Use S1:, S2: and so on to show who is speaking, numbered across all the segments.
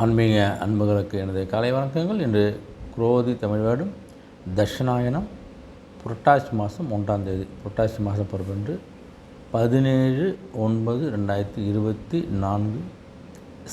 S1: ஆன்மீக அன்புகளுக்கு எனது காலை வணக்கங்கள். இன்று குரோதி தமிழ் வேடும் தட்சிணாயனம் புரட்டாசி மாதம் ஒன்றாம் தேதி. புரட்டாசி மாதம் பிறப்பென்று பதினேழு ஒன்பது ரெண்டாயிரத்தி இருபத்தி நான்கு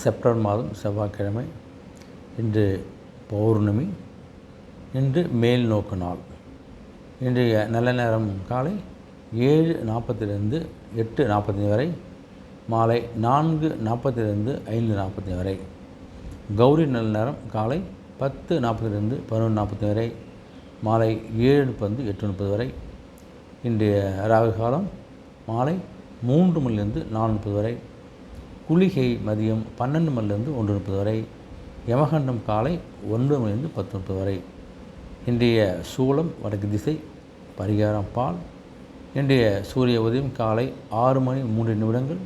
S1: செப்டம்பர் மாதம் செவ்வாய்க்கிழமை இன்று பௌர்ணமி இன்று மேல் நோக்கு நாள். இன்றைய நல்ல நேரம் காலை ஏழு நாற்பத்திலிருந்து எட்டு நாற்பத்தி வரை மாலை நான்கு நாற்பத்திலிருந்து ஐந்து நாற்பத்தி வரை. கௌரி நல்ல நேரம் காலை பத்து நாற்பதுலேருந்து பதினொன்று நாற்பது வரை மாலை ஏழு முப்பது எட்டு முப்பது வரை. இன்றைய ராகு காலம் மாலை மூன்று மணிலிருந்து நாலு முப்பது வரை. குளிகை மதியம் பன்னெண்டு மணிலிருந்து ஒன்று முப்பது வரை. யமகண்டம் காலை ஒன்பது மணிலிருந்து பத்து முப்பது வரை. இன்றைய சூளம் வடக்கு திசை பரிகாரம் பால். இன்றைய சூரிய உதயம் காலை ஆறு மணி மூன்று நிமிடங்கள்.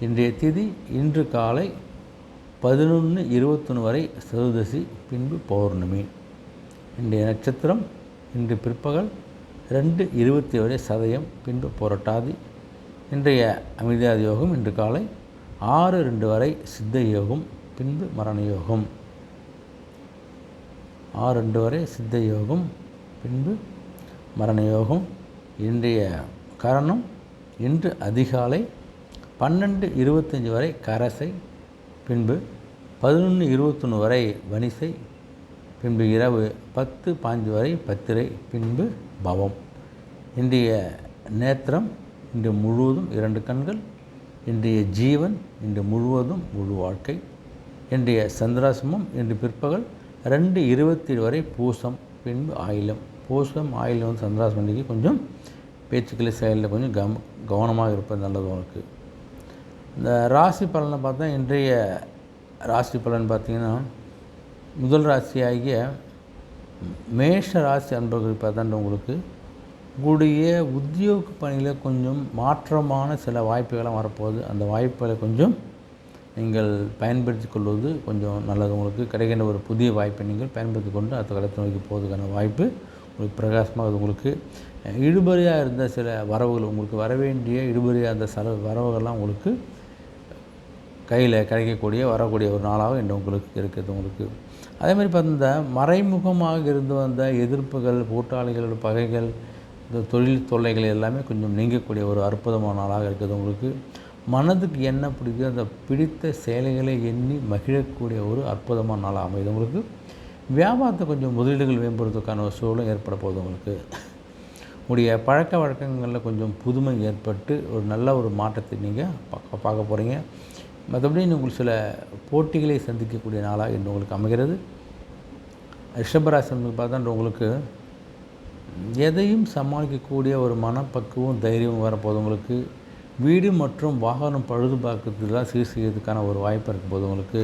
S1: இன்றைய திதி இன்று காலை பதினொன்று இருபத்தொன்று வரை சதுர்தசி பின்பு பௌர்ணமி. இன்றைய நட்சத்திரம் இன்று பிற்பகல் ரெண்டு இருபத்தி வரை சதயம் பின்பு புரட்டாதி. இன்றைய அமிர்தாதி யோகம் இன்று காலை ஆறு ரெண்டு வரை சித்த யோகம் பின்பு மரண யோகம். ஆறு ரெண்டு வரை சித்த யோகம் பின்பு மரண யோகம். இன்றைய கரணம் இன்று அதிகாலை பன்னெண்டு இருபத்தஞ்சி வரை கரசை பின்பு பதினொன்று இருபத்தொன்று வரை வனிசை பின்பு இரவு பத்து பாஞ்சு வரை பத்திரை பின்பு பவம். இன்றைய நேத்திரம் இன்று முழுவதும் இரண்டு கண்கள் இன்றைய ஜீவன் இன்று முழுவதும் முழு வாழ்க்கை. இன்றைய சந்திராசிரமம் இன்று பிற்பகல் ரெண்டு இருபத்தி வரை பூசம் பின்பு ஆயிலம். பூசம் ஆயிலம் வந்து சந்திராசிரமம் கொஞ்சம் பேச்சுக்களை செயலில் கொஞ்சம் கவ கவனமாக இருப்பது நல்லது உங்களுக்கு இந்த ராசி பலனை பார்த்தா இன்றைய ராசி பலன் பார்த்திங்கன்னா முதல் ராசியாகிய மேஷ ராசி அன்பர்கள் பார்த்தா உங்களுக்கு உங்களுடைய உத்தியோக பணியில் கொஞ்சம் மாற்றமான சில வாய்ப்புகள்லாம் வரப்போகுது. அந்த வாய்ப்புகளை கொஞ்சம் நீங்கள் பயன்படுத்தி கொள்வது கொஞ்சம் நல்லது. உங்களுக்கு கிடைக்கின்ற ஒரு புதிய வாய்ப்பை நீங்கள் பயன்படுத்தி கொண்டு அடுத்த கடத்தை நோக்கி போவதுக்கான வாய்ப்பு உங்களுக்கு பிரகாசமாக அது உங்களுக்கு இடுபறியாக இருந்த சில வரவுகள் உங்களுக்கு வர வேண்டிய இடுபறியாக இருந்த செலவு வரவுகள்லாம் உங்களுக்கு கையில் கிடைக்கக்கூடிய வரக்கூடிய ஒரு நாளாக இன்று உங்களுக்கு இருக்குது உங்களுக்கு. அதே மாதிரி பார்த்தா மறைமுகமாக இருந்து வந்த எதிர்ப்புகள் கூட்டாளிகள் பகைகள் இந்த தொழில் தொல்லைகள் எல்லாமே கொஞ்சம் நீங்கக்கூடிய ஒரு அற்புதமான நாளாக இருக்குது உங்களுக்கு. மனதுக்கு என்ன பிடிக்குதோ அந்த பிடித்த செயல்களை எண்ணி மகிழக்கூடிய ஒரு அற்புதமான நாளாக அமையுது உங்களுக்கு. வியாபாரத்தை கொஞ்சம் முதலீடுகள் மேம்படுறதுக்கான ஒரு சூழலும் ஏற்பட போகுது உங்களுக்கு. உங்களுடைய பழக்க வழக்கங்களில் கொஞ்சம் புதுமை ஏற்பட்டு ஒரு நல்ல ஒரு மாற்றத்தை நீங்கள் பார்க்க பார்க்க போகிறீங்க மற்றபடி உங்களுக்கு சில போட்டிகளை சந்திக்கக்கூடிய நாளாக இன்று உங்களுக்கு அமைகிறது. ரிஷபராசன் பார்த்தா உங்களுக்கு எதையும் சமாளிக்கக்கூடிய ஒரு மனப்பக்குவம் தைரியம் வரப்போது உங்களுக்கு வீடு மற்றும் வாகனம் பழுது பார்க்கறதுலாம் சீர் செய்யறதுக்கான ஒரு வாய்ப்பு இருக்கும்போது உங்களுக்கு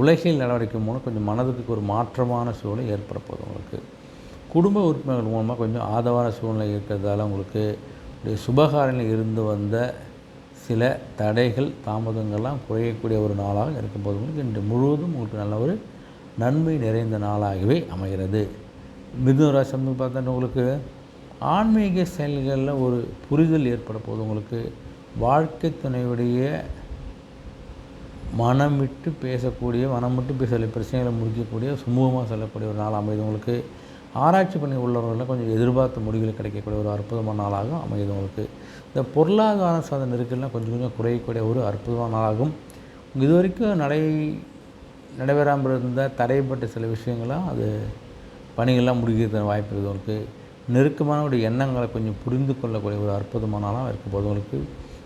S1: உலகில் நடவடிக்கை மூலம் கொஞ்சம் மனதுக்கு ஒரு மாற்றமான சூழ்நிலை ஏற்பட போகுது உங்களுக்கு. குடும்ப உறுப்பினர்கள் மூலமாக கொஞ்சம் ஆதவான சூழ்நிலை இருக்கிறதால உங்களுக்கு சுபகாரணியில் இருந்து வந்த சில தடைகள் தாமதங்கள்லாம் குறையக்கூடிய ஒரு நாளாக இருக்கும் போது உங்களுக்கு இன்று முழுவதும் உங்களுக்கு நல்ல ஒரு நன்மை நிறைந்த நாளாகவே அமைகிறது. மிதுன ராசி பார்த்தா உங்களுக்கு ஆன்மீக செயல்களில் ஒரு புரிதல் ஏற்பட போது உங்களுக்கு வாழ்க்கை துணையுடைய மனம் விட்டு பேசக்கூடிய மனம் விட்டு பேச பிரச்சனைகளை முடிக்கக்கூடிய சுமூகமாக செல்லக்கூடிய ஒரு நாள் அமைது. உங்களுக்கு ஆராய்ச்சி பண்ணி உள்ளவர்கள்லாம் கொஞ்சம் எதிர்பார்த்த முடிவுகள் கிடைக்கக்கூடிய ஒரு அற்புதமான நாளாக அமையுது உங்களுக்கு. இந்த பொருளாதார சார்ந்த நெருக்கெல்லாம் கொஞ்சம் கொஞ்சம் குறையக்கூடிய ஒரு அற்புதமான நாளாகும். இது வரைக்கும் நடை நடைபெறாமல் இருந்த தடைப்பட்ட சில விஷயங்களாம் அது பணிகள்லாம் முடிக்கிறது வாய்ப்பு இருக்குது உங்களுக்கு. நெருக்கமானவருடைய எண்ணங்களை கொஞ்சம் புரிந்து கொள்ளக்கூடிய ஒரு அற்புதமான நாளாக இருக்கும் போது உங்களுக்கு.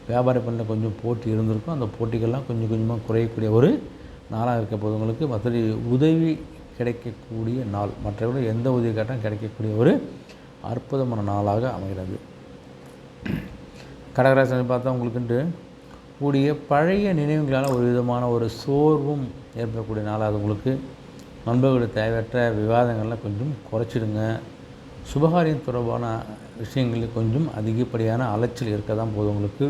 S1: வியாபார பணியில் கொஞ்சம் போட்டி இருந்திருக்கும். அந்த போட்டிகள்லாம் கொஞ்சம் கொஞ்சமாக குறையக்கூடிய ஒரு நாளாக இருக்க போது உங்களுக்கு. மற்றபடி உதவி கிடைக்கக்கூடிய நாள். மற்றவர்கள் எந்த உதவி கேட்டாலும் கிடைக்கக்கூடிய ஒரு அற்புதமான நாளாக அமைகிறது. கடகராசனை பார்த்தா உங்களுக்குன்ட்டு கூடிய பழைய நினைவுகளால் ஒரு விதமான ஒரு சோர்வும் ஏற்படக்கூடிய நாளாக அது உங்களுக்கு நண்பர்களுடைய தேவையற்ற விவாதங்கள்லாம் கொஞ்சம் குறைச்சிடுங்க. சுபகாரியம் தொடர்பான விஷயங்களில் கொஞ்சம் அதிகப்படியான அலைச்சல் இருக்க தான் போதும் உங்களுக்கு.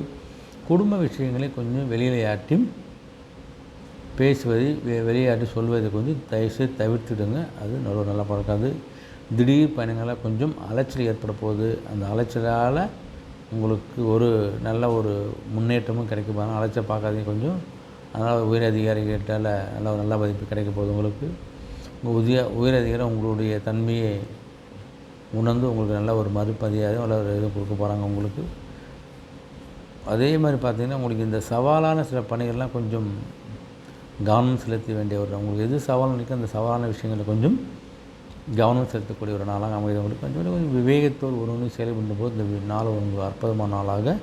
S1: குடும்ப விஷயங்களை கொஞ்சம் வெளியிலையாட்டி பேசுவதை வெ வெளியாட்டி சொல்வதை கொஞ்சம் தயவுசெய்து தவிர்த்துடுங்க. அது நல்ல நல்லா பழக்காது திடீர் பயணங்களால் கொஞ்சம் அலைச்சல் ஏற்பட போகுது. அந்த அலைச்சலால் உங்களுக்கு ஒரு நல்ல ஒரு முன்னேற்றமும் கிடைக்கும். போகிறாங்க அலைச்சல் பார்க்காதீங்க கொஞ்சம். அதனால் உயர் அதிகாரிகிட்டால் நல்ல ஒரு நல்ல மதிப்பு கிடைக்க போகுது உங்களுக்கு. உங்கள் உதய உயர் அதிகாரி உங்களுடைய தன்மையை உணர்ந்து உங்களுக்கு நல்ல ஒரு மறுமரியாதையும் நல்ல ஒரு இதுவும் கொடுக்க போகிறாங்க உங்களுக்கு. அதே மாதிரி பார்த்திங்கன்னா உங்களுக்கு இந்த சவாலான சில பணிகள்லாம் கொஞ்சம் கவனம் செலுத்த வேண்டிய ஒரு உங்களுக்கு எது சவால் நிற்க அந்த சவாலான விஷயங்களில் கொஞ்சம் கவனம் செலுத்தக்கூடிய ஒரு நாளாக அமைகிறது. உங்களுக்கு கொஞ்சம் கொஞ்சம் விவேகத்தோடு ஒரு ஒன்று செயல்படும் போது இந்த நாள் உங்களுக்கு அற்புதமான நாளாக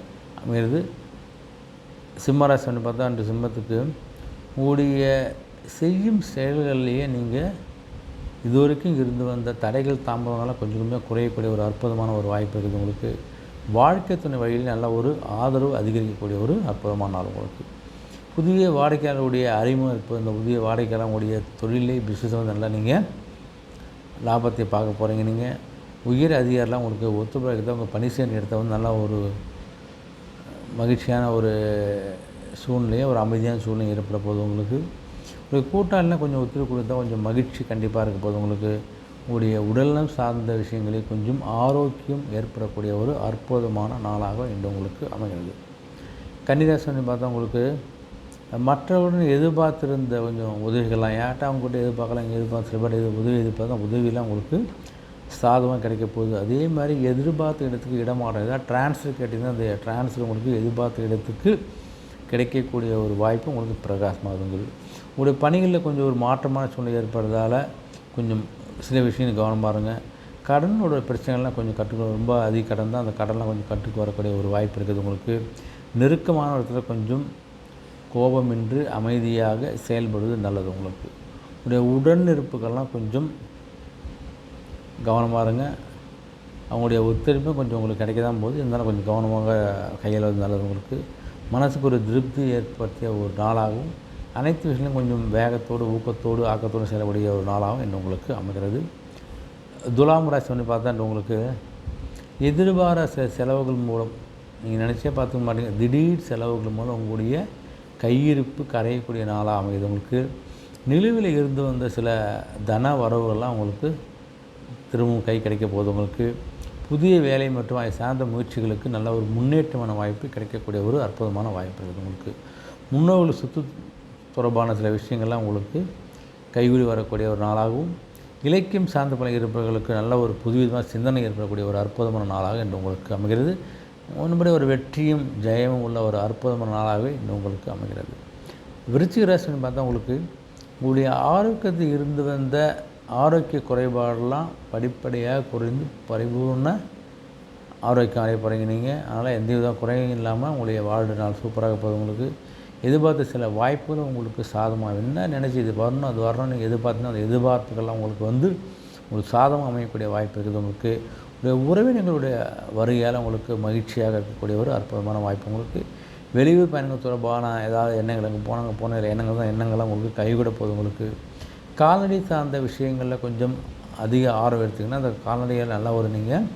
S1: அமைகிறது. சிம்மராசன் பார்த்தா அன்று சிம்மத்துக்கு உங்களுடைய செய்யும் செயல்கள்லேயே நீங்கள் இதுவரைக்கும் இருந்து வந்த தடைகள் தாமதங்களாக கொஞ்சம் கொஞ்சமாக குறையக்கூடிய ஒரு அற்புதமான ஒரு வாய்ப்பு இருக்குது. உங்களுக்கு வாழ்க்கை துணை வழியில் நல்ல ஒரு ஆதரவு அதிகரிக்கக்கூடிய ஒரு அற்புதமான நாள் உங்களுக்கு. புதிய வாடிக்கையாளருடைய அறிமுகம் இப்போ இந்த புதிய வாடிக்கையாளருடைய தொழிலை பிஸ்னஸ் வந்து நல்லா நீங்கள் லாபத்தை பார்க்க போகிறீங்க நீங்கள் உயர் அதிகாரிலாம் உங்களுக்கு ஒத்துழைக்கிறது உங்கள் பணி செய்கிற இடத்த வந்து நல்லா ஒரு மகிழ்ச்சியான ஒரு சூழ்நிலையும் ஒரு அமைதியான சூழ்நிலை ஏற்பட போகுது உங்களுக்கு. ஒரு கூட்டாளினா கொஞ்சம் ஒத்துழைப்பு கொடுத்தா கொஞ்சம் மகிழ்ச்சி கண்டிப்பாக இருக்க போகுது உங்களுக்கு. உங்களுடைய உடல்நலம் சார்ந்த விஷயங்களில் கொஞ்சம் ஆரோக்கியம் ஏற்படக்கூடிய ஒரு அற்புதமான நாளாக இன்று உங்களுக்கு அமைகிறது. கன்னிராசன் பார்த்தா உங்களுக்கு மற்றவர்கள் எதிர்பார்த்துருந்த கொஞ்சம் உதவிகள்லாம் ஏன்ட்டா அவங்ககிட்ட எதிர்பார்க்கலாம் இங்கே எதிர்பார்த்து சில பேர் உதவி எதிர்பார்த்தா உதவியெல்லாம் உங்களுக்கு சாதமாக கிடைக்க போகுது. அதே மாதிரி எதிர்பார்த்த இடத்துக்கு இடமாற்றம் ஏதாவது ட்ரான்ஸ்ஃபர் கேட்டிங்கன்னா அந்த ட்ரான்ஸ்ஃபர் உங்களுக்கு எதிர்பார்த்த இடத்துக்கு கிடைக்கக்கூடிய ஒரு வாய்ப்பு உங்களுக்கு பிரகாசமாகுங்கள் உங்களுடைய பணிகளில் கொஞ்சம் ஒரு மாற்றமான சூழ்நிலை ஏற்படுறதால கொஞ்சம் சில விஷயம் கவனம் பாருங்கள் கடனோட பிரச்சனைகள்லாம் கொஞ்சம் கட்டுக்கு ரொம்ப அதிக கடன் தான் அந்த கடன்லாம் கொஞ்சம் கட்டுக்கு வரக்கூடிய ஒரு வாய்ப்பு இருக்குது உங்களுக்கு. நெருக்கமான இடத்துல கொஞ்சம் கோபமின்றி அமைதியாக செயல்படுவது நல்லது உங்களுக்கு. உடைய உடன் இருப்புகள்லாம் கொஞ்சம் கவனமாக இருங்க. அவங்களுடைய ஒத்துழைப்பும் கொஞ்சம் உங்களுக்கு கிடைக்க தான் போது இருந்தாலும் கொஞ்சம் கவனமாக கையாளுவது நல்லது உங்களுக்கு. மனசுக்கு ஒரு திருப்தி ஏற்படுத்திய ஒரு நாளாகவும் அனைத்து விஷயங்களும் கொஞ்சம் வேகத்தோடு ஊக்கத்தோடு ஆக்கத்தோடு செயல்படிய ஒரு நாளாகவும் இன்னும் உங்களுக்கு அமைகிறது. துலாம் ராசி வந்து பார்த்தா உங்களுக்கு எதிர்பார செ செலவுகள் மூலம் நீங்கள் நினச்சே பார்த்துக்க மாட்டீங்க. திடீர் செலவுகள் மூலம் உங்களுடைய கையிருப்பு கரையக்கூடிய நாளாக அமையுது. உங்களுக்கு நிலுவில் இருந்து வந்த சில தன வரவுகள்லாம் உங்களுக்கு திரும்பவும் கை கிடைக்க போகுது. உங்களுக்கு புதிய வேலை மற்றும் அதை சார்ந்த முயற்சிகளுக்கு நல்ல ஒரு முன்னேற்றமான வாய்ப்பு கிடைக்கக்கூடிய ஒரு அற்புதமான வாய்ப்பு இருக்குது உங்களுக்கு. முன்னோர்கள் சுத்து தொடர்பான சில விஷயங்கள்லாம் உங்களுக்கு கைகூடி வரக்கூடிய ஒரு நாளாகவும் இலக்கியம் சார்ந்த பல இருப்பவர்களுக்கு நல்ல ஒரு புதுவிதமான சிந்தனை ஏற்படக்கூடிய ஒரு அற்புதமான நாளாக இன்று உங்களுக்கு அமைகிறது. ஒன்றுபடி ஒரு வெற்றியும் ஜெயமும் உள்ள ஒரு அற்புதமான நாளாகவே இன்று உங்களுக்கு அமைகிறது. விருச்சிக ராசின்னு பார்த்தா உங்களுக்கு உங்களுடைய ஆரோக்கியத்தில் இருந்து வந்த ஆரோக்கிய குறைபாடெல்லாம் படிப்படியாக குறைந்து பரிபூர்ண ஆரோக்கியம் அடைய போகிறீங்க நீங்கள் அதனால் எந்த வித குறையும் இல்லாமல் உங்களுடைய வாழ்வு நாள் சூப்பராக போகுது உங்களுக்கு. எதிர்பார்த்த சில வாய்ப்புகளும் உங்களுக்கு சாதமாக என்ன நினச்சி இது வரணும் அது வரணும் நீங்கள் எதிர்பார்த்தீங்கன்னா அந்த எதிர்பார்ப்புகள்லாம் உங்களுக்கு வந்து உங்களுக்கு சாதமாக அமையக்கூடிய வாய்ப்பு இருக்குது உங்களுக்கு. உடைய உறவினர்களுடைய வருகையால் உங்களுக்கு மகிழ்ச்சியாக இருக்கக்கூடிய ஒரு அற்புதமான வாய்ப்பு. உங்களுக்கு வெளியூர் பயணங்கள் தொடர்பான ஏதாவது எண்ணங்கள் அங்கே போனாங்க போன எண்ணங்கள் தான் எண்ணங்கள்லாம் உங்களுக்கு கைவிட போகுது உங்களுக்கு. கால்நடை சார்ந்த விஷயங்களில் கொஞ்சம் அதிக ஆர்வம் எடுத்திங்கன்னா அந்த கால்நடைகள் நல்லா ஒரு நீங்கள்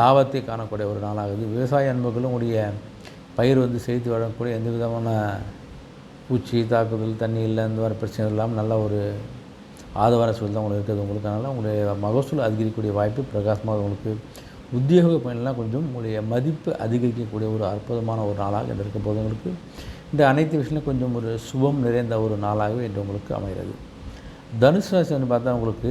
S1: லாபத்தை காணக்கூடிய ஒரு நாளாகுது. விவசாய அன்பர்களும் உடைய பயிர் வந்து செய்து வழங்கக்கூடிய எந்த விதமான பூச்சி தாக்குதல் தண்ணி இல்லை இந்த மாதிரி பிரச்சனை இல்லாமல் நல்ல ஒரு ஆதரவான சூழல் தான் உங்களுக்கு இருக்கிறது உங்களுக்கு அதனால் உங்களுடைய மகசூல் அதிகரிக்கக்கூடிய வாய்ப்பு பிரகாசமாக உங்களுக்கு உத்தியோக பயணம்லாம் கொஞ்சம் உங்களுடைய மதிப்பு அதிகரிக்கக்கூடிய ஒரு அற்புதமான ஒரு நாளாக இன்று இருக்க போது உங்களுக்கு. இந்த அனைத்து விஷயங்களும் கொஞ்சம் ஒரு சுபம் நிறைந்த ஒரு நாளாகவே இன்று உங்களுக்கு அமைகிறது. தனுசு ராசி வந்து பார்த்தா உங்களுக்கு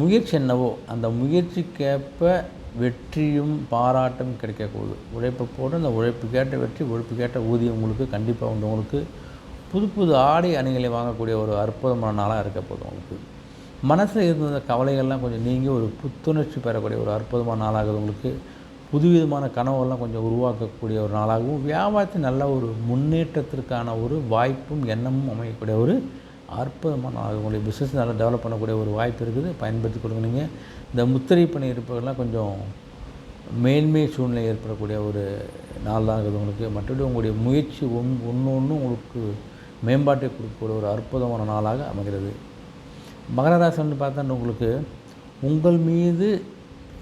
S1: முயற்சி என்னவோ அந்த முயற்சிக்கேற்ப வெற்றியும் பாராட்டும் கிடைக்கக்கூடாது. உழைப்பு போட அந்த உழைப்புக்கேற்ற வெற்றி உழைப்புக்கேற்ற ஊதியம் உங்களுக்கு கண்டிப்பாக உண்டு. உங்களுக்கு புது புது ஆடை அணிகளை வாங்கக்கூடிய ஒரு அற்புதமான நாளாக இருக்க போதும் உங்களுக்கு. மனசில் இருந்த கவலைகள்லாம் கொஞ்சம் நீங்கி ஒரு புத்துணர்ச்சி பெறக்கூடிய ஒரு அற்புதமான நாளாகுது உங்களுக்கு. புதுவிதமான கனவுகள்லாம் கொஞ்சம் உருவாக்கக்கூடிய ஒரு நாளாகவும் வியாபாரத்தில் நல்ல ஒரு முன்னேற்றத்திற்கான ஒரு வாய்ப்பும் எண்ணமும் அமையக்கூடிய ஒரு அற்புதமான நாளாகும். உங்களுடைய பிஸ்னஸ் நல்லா டெவலப் பண்ணக்கூடிய ஒரு வாய்ப்பு இருக்குது. பயன்படுத்தி கொடுங்க நீங்கள் இந்த முத்திரை பணி இருப்பவர்கள்லாம் கொஞ்சம் மேன்மை சூழ்நிலை ஏற்படக்கூடிய ஒரு நாள் தான் இருக்குது உங்களுக்கு. மற்றபடி உங்களுடைய முயற்சி ஒன் ஒன்று ஒன்று உங்களுக்கு மேம்பாட்டை கொடுக்கக்கூடிய ஒரு அற்புதமான நாளாக அமைகிறது. மகர ராசி வந்து பார்த்தா உங்களுக்கு உங்கள் மீது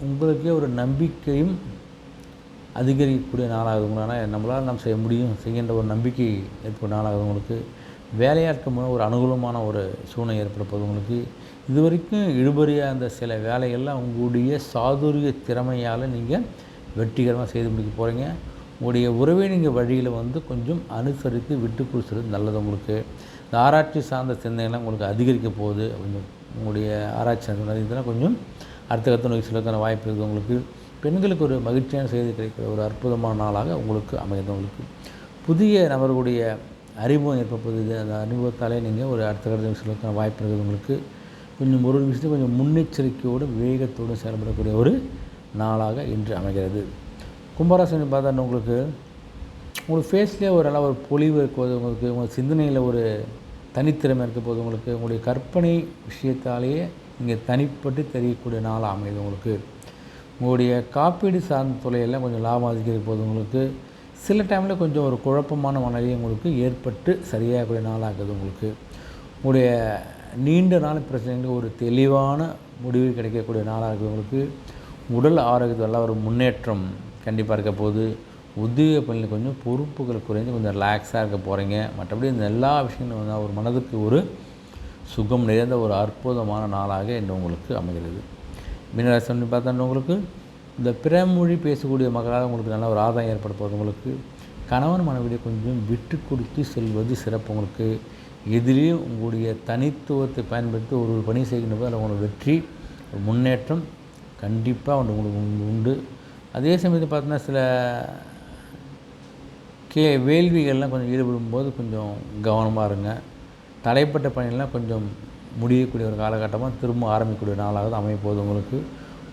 S1: உங்களுக்கே ஒரு நம்பிக்கையும் அதிகரிக்கக்கூடிய நாளாகுது உங்களால் நம்மளால் நாம் செய்ய முடியும். செய்கின்ற ஒரு நம்பிக்கை ஏற்படும் நாளாகுது உங்களுக்கு. வேலையாட்கள் மூலம் ஒரு அனுகூலமான ஒரு சூழ்நிலை ஏற்பட போகுது உங்களுக்கு. இது வரைக்கும் இழுபறியாக இருந்த சில வேலைகள்லாம் உங்களுடைய சாதுரிய திறமையால் நீங்கள் வெற்றிகரமாக செய்து முடிக்க போகிறீங்க உங்களுடைய உறவினங்க வழியில் வந்து கொஞ்சம் அனுசரித்து விட்டு கொடுத்துறது நல்லது உங்களுக்கு. இந்த ஆராய்ச்சி சார்ந்த சிந்தனைலாம் உங்களுக்கு அதிகரிக்க போகுது. கொஞ்சம் உங்களுடைய ஆராய்ச்சி சார்ந்த இதெல்லாம் கொஞ்சம் அடுத்த கத்த நோய் சொல்லுக்கான வாய்ப்பு இருக்குது உங்களுக்கு. பெண்களுக்கு ஒரு மகிழ்ச்சியான செய்தி கிடைக்கிற ஒரு அற்புதமான நாளாக உங்களுக்கு அமைகிறது உங்களுக்கு. புதிய நபர்களுடைய அறிமுகம் ஏற்படுது. அந்த அனுபவத்தாலே நீங்கள் ஒரு அடுத்த கட்ட சொல்லுக்கான வாய்ப்பு இருக்குது உங்களுக்கு. கொஞ்சம் ஒரு விஷயத்தை கொஞ்சம் முன்னெச்சரிக்கையோடு வேகத்தோடு செயல்படக்கூடிய ஒரு நாளாக இன்று அமைகிறது. கும்பராசனி பார்த்தா உங்களுக்கு உங்களுக்கு ஃபேஸ்லேயே ஒரு நல்ல ஒரு பொலிவு இருக்கும்போது உங்களுக்கு உங்கள் சிந்தனையில் ஒரு தனித்திறமை இருக்க போது உங்களுக்கு உங்களுடைய கற்பனை விஷயத்தாலேயே இங்கே தனிப்பட்டு தெரியக்கூடிய நாளாக அமையுது உங்களுக்கு. உங்களுடைய காப்பீடு சார்ந்த துறையெல்லாம் கொஞ்சம் லாபம் அதிகரிக்க போது உங்களுக்கு சில டைமில் கொஞ்சம் ஒரு குழப்பமான மனநிலை உங்களுக்கு ஏற்பட்டு சரியாகக்கூடிய நாளாகுது உங்களுக்கு. உங்களுடைய நீண்ட நாள் பிரச்சனைகளுக்கு ஒரு தெளிவான முடிவு கிடைக்கக்கூடிய நாளாக இருக்குது உங்களுக்கு. உடல் ஆரோக்கியத்தில் ஒரு முன்னேற்றம் கண்டிப்பாக இருக்க போது உத்தியோக பணியில் கொஞ்சம் பொறுப்புகள் குறைந்து கொஞ்சம் ரிலாக்ஸாக இருக்க போகிறீங்க மற்றபடி இந்த எல்லா விஷயங்களும் வந்து ஒரு மனதுக்கு ஒரு சுகம் நிறைந்த ஒரு அற்புதமான நாளாக இன்று உங்களுக்கு அமைகிறது. மீனராசி பார்த்தா இன்னும் உங்களுக்கு இந்த பிறமொழி பேசக்கூடிய மக்களால் உங்களுக்கு நல்ல ஒரு ஆதாயம் ஏற்பட போகுது உங்களுக்கு கணவன் மனைவியை கொஞ்சம் விட்டு கொடுத்து செல்வது சிறப்பு உங்களுக்கு. எதிலையும் உங்களுடைய தனித்துவத்தை பயன்படுத்தி ஒரு ஒரு பணி செய்கின்ற போது அதில் உங்களுக்கு வெற்றி ஒரு முன்னேற்றம் கண்டிப்பாக ஒன்று உங்களுக்கு உண்டு. அதே சமயத்தில் பார்த்தீங்கன்னா சில கே வேள்விகள்லாம் கொஞ்சம் ஈடுபடும்போது கொஞ்சம் கவனமாக இருங்க. தடைப்பட்ட பணிகள்லாம் கொஞ்சம் முடியக்கூடிய ஒரு காலகட்டமாக திரும்ப ஆரம்பிக்கக்கூடிய நாளாக தான் அமையப்போகுது உங்களுக்கு.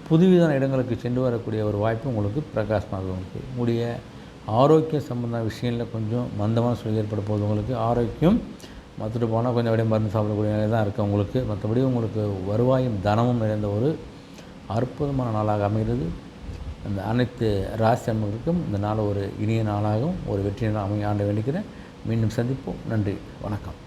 S1: புதுவிதான இடங்களுக்கு சென்று வரக்கூடிய ஒரு வாய்ப்பு உங்களுக்கு பிரகாசமாக உங்களுக்கு உங்களுடைய ஆரோக்கிய சம்பந்த விஷயங்களில் கொஞ்சம் மந்தமான சூழல் ஏற்பட போகுது உங்களுக்கு. ஆரோக்கியம் மற்ற போனால் கொஞ்சம் அப்படியே மருந்து சாப்பிடக்கூடிய நிலை தான் இருக்குது உங்களுக்கு. மற்றபடி உங்களுக்கு வருவாயும் தனமும் நிறைந்த ஒரு அற்புதமான நாளாக அமைகிறது. அந்த அனைத்து ராசி அம்மர்களுக்கும் இந்த நாள் ஒரு இனிய நாளாகவும் ஒரு வெற்றி நாள் அமைய ஆண்டு வேண்டிக்கிறேன் மீண்டும் சந்திப்போம். நன்றி. வணக்கம்.